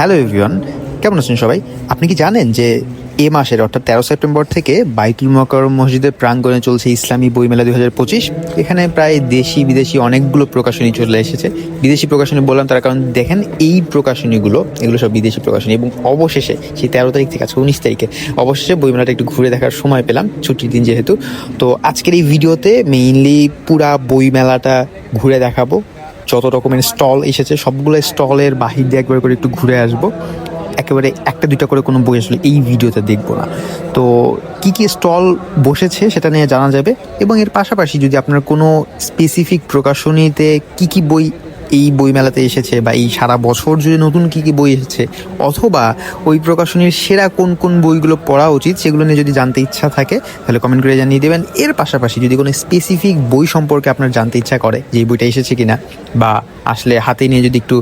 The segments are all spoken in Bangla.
হ্যালো এভরিওয়ান, কেমন আছেন সবাই? আপনি কি জানেন যে এ মাসের অর্থাৎ তেরো সেপ্টেম্বর থেকে বাইতুল মকরম মসজিদের প্রাঙ্গণে চলছে ইসলামী বইমেলা দুই হাজার পঁচিশ। এখানে প্রায় দেশি বিদেশি অনেকগুলো প্রকাশনী চলে এসেছে। বিদেশি প্রকাশনী বললাম তার কারণ দেখেন এই প্রকাশনীগুলো, এগুলো সব বিদেশি প্রকাশনী এবং অবশেষে সেই তেরো তারিখ থেকে আজকে উনিশ তারিখে অবশেষে বইমেলাটা একটু ঘুরে দেখার সময় পেলাম, ছুটির দিন যেহেতু। তো আজকের এই ভিডিওতে মেইনলি পুরা বইমেলাটা ঘুরে দেখাবো। যত রকমের স্টল এসেছে, সবগুলো স্টলের বাহির দিয়ে একবার করে একটু ঘুরে আসব। একেবারে একটা দুইটা করে কোনো বই আসলে এই ভিডিওতে দেখব না। তো কি কি স্টল বসেছে সেটা নিয়ে জানা যাবে এবং এর পাশাপাশি যদি আপনার কোনো স্পেসিফিক প্রকাশনীতে কি কি বই এই বইমেলাতে এসেছে বা এই সারা বছর জুড়ে নতুন কি কি বই এসেছে? অথবা ওই প্রকাশনীর সেরা কোন কোন বইগুলো পড়া উচিত সেগুলো নিয়ে যদি জানতে ইচ্ছা থাকে, তাহলে কমেন্ট করে জানিয়ে দেবেন। এর পাশাপাশি যদি কোনো স্পেসিফিক বই সম্পর্কে আপনার জানতে ইচ্ছা করে যে এই বইটা এসেছে কিনা বা আসলে হাতে নিয়ে যদি একটু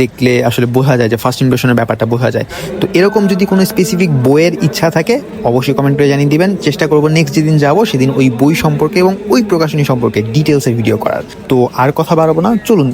দেখলে আসলে বোঝা যায় যে ফার্স্ট ইমপ্রেশনের ব্যাপারটা বোঝা যায়। তো এরকম যদি কোনো স্পেসিফিক বইয়ের ইচ্ছা থাকে, অবশ্যই কমেন্ট করে জানিয়ে দিবেন। চেষ্টা করব নেক্সট যেদিন যাব সেদিন ওই বই সম্পর্কে এবং ওই প্রকাশনী সম্পর্কে ডিটেলসে ভিডিও করার। তো আর কথা বাড়াবো না, চলুন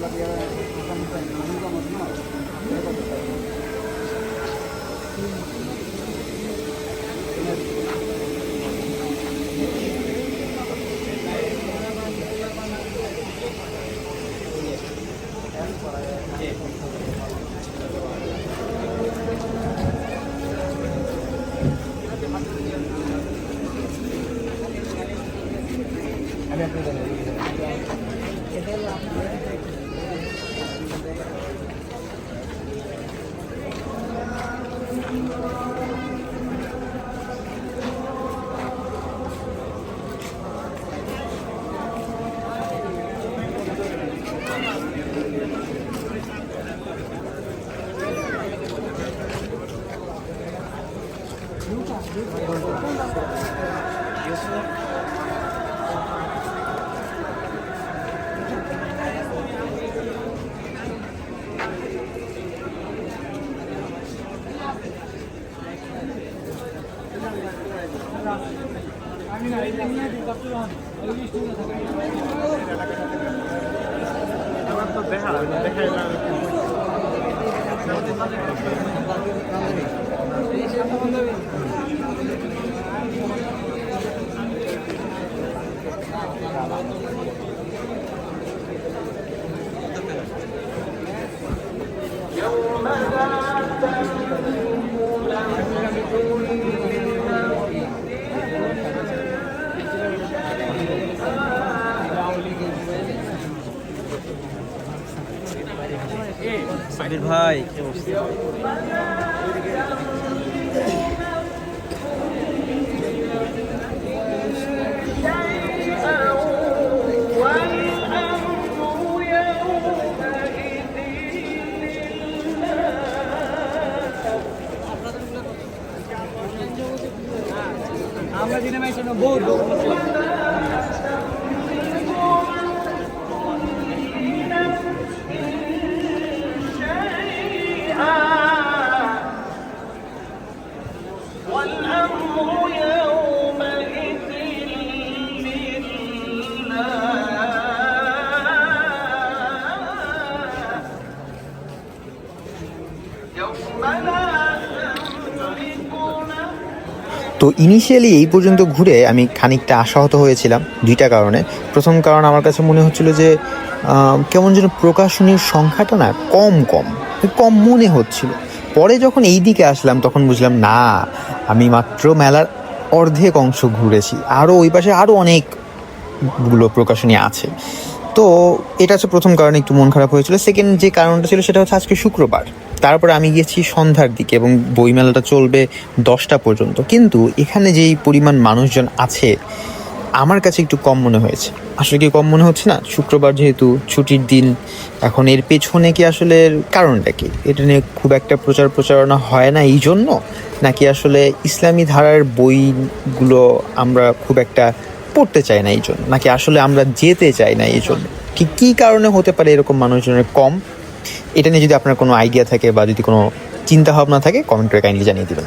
ਲੱਗਿਆ ਹੋਇਆ আমি না এই দিনে দুর্গা পুজো ওই লিস্টে থাকে আমার তো দেখা দেখাই না মেলাটা সাবির ভাই? আমরা দিনে মাইছে না বহুত ইনিশিয়ালি এই পর্যন্ত ঘুরে আমি খানিকটা আশাহত হয়েছিলাম দুইটা কারণে। প্রথম কারণ আমার কাছে মনে হচ্ছিল যে কেমন যেন প্রকাশনীর সংখ্যাটা না কম কম কম মনে হচ্ছিল। পরে যখন এই দিকে আসলাম, তখন বুঝলাম, না, আমি মাত্র মেলার অর্ধেক অংশ ঘুরেছি। আরও ওই পাশে আরও অনেকগুলো প্রকাশনী আছে। তো এটা হচ্ছে প্রথম কারণে একটু মন খারাপ হয়েছিল। সেকেন্ড যে কারণটা ছিল সেটা হচ্ছে আজকে শুক্রবার। তারপরে আমি গিয়েছি সন্ধ্যার দিকে এবং বইমেলাটা চলবে দশটা পর্যন্ত। কিন্তু এখানে যেই পরিমাণ মানুষজন আছে, আমার কাছে একটু কম মনে হয়েছে। আসলে কি কম মনে হচ্ছে না? শুক্রবার যেহেতু ছুটির দিন, এখন এর পেছনে কি আসলে কারণটা কি? এটা নিয়ে খুব একটা প্রচার প্রচারণা হয় না এই জন্য নাকি আসলে ইসলামী ধারার বইগুলো আমরা খুব একটা পড়তে চাই না এই জন্য নাকি আসলে আমরা যেতে চাই না এই জন্য ঠিক কী কারণে হতে পারে এরকম মানুষজনের কম? এটা নিয়ে যদি আপনার কোনো আইডিয়া থাকে বা যদি কোনো চিন্তা ভাবনা থাকে, কমেন্ট করে কাইন্ডলি জানিয়ে দেবেন।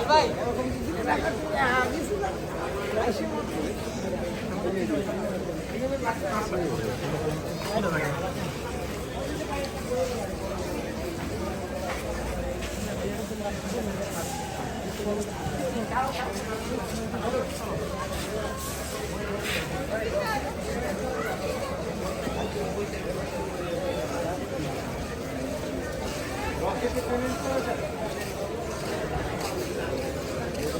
ভাই Rocket Payment Project.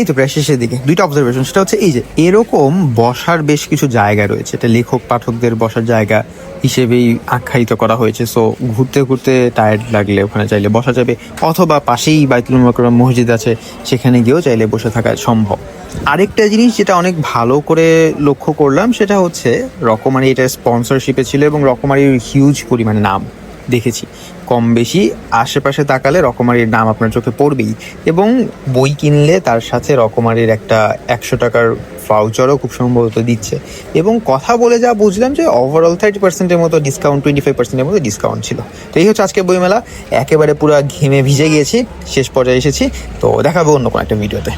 এই তো প্রায় শেষের দিকে। দুইটা অবজারভেশন সেটা হচ্ছে এই যে এরকম বসার বেশ কিছু জায়গা রয়েছে। এটা লেখক পাঠকদের বসার জায়গা হিসেবেই আখ্যায়িত করা হয়েছে। সো ঘুরতে ঘুরতে টায়ার্ড লাগলে ওখানে চাইলে বসা যাবে, অথবা পাশেই বাইতুল মোকাররম মসজিদ আছে, সেখানে গিয়েও চাইলে বসে থাকা সম্ভব। আরেকটা জিনিস যেটা অনেক ভালো করে লক্ষ্য করলাম, সেটা হচ্ছে রকমারি, এটা স্পন্সরশিপে ছিল এবং রকমারির হিউজ পরিমাণে নাম। দেখেছি। কম বেশি আশেপাশে তাকালে রকমারির নাম আপনার চোখে পড়বেই এবং বই কিনলে তার সাথে রকমারির একটা একশো টাকার ভাউচারও খুব সম্ভবত দিচ্ছে। এবং কথা বলে যা বুঝলাম যে ওভারঅল থার্টি পার্সেন্টের মতো ডিসকাউন্ট টোয়েন্টি ফাইভ পার্সেন্টের মতো ডিসকাউন্ট ছিল। তো এই হচ্ছে আজকে বইমেলা। একেবারে পুরো ঘেমে ভিজে গিয়েছি, শেষ পর্যায়ে এসেছি। তো দেখাবো অন্য কোনো একটা ভিডিওতে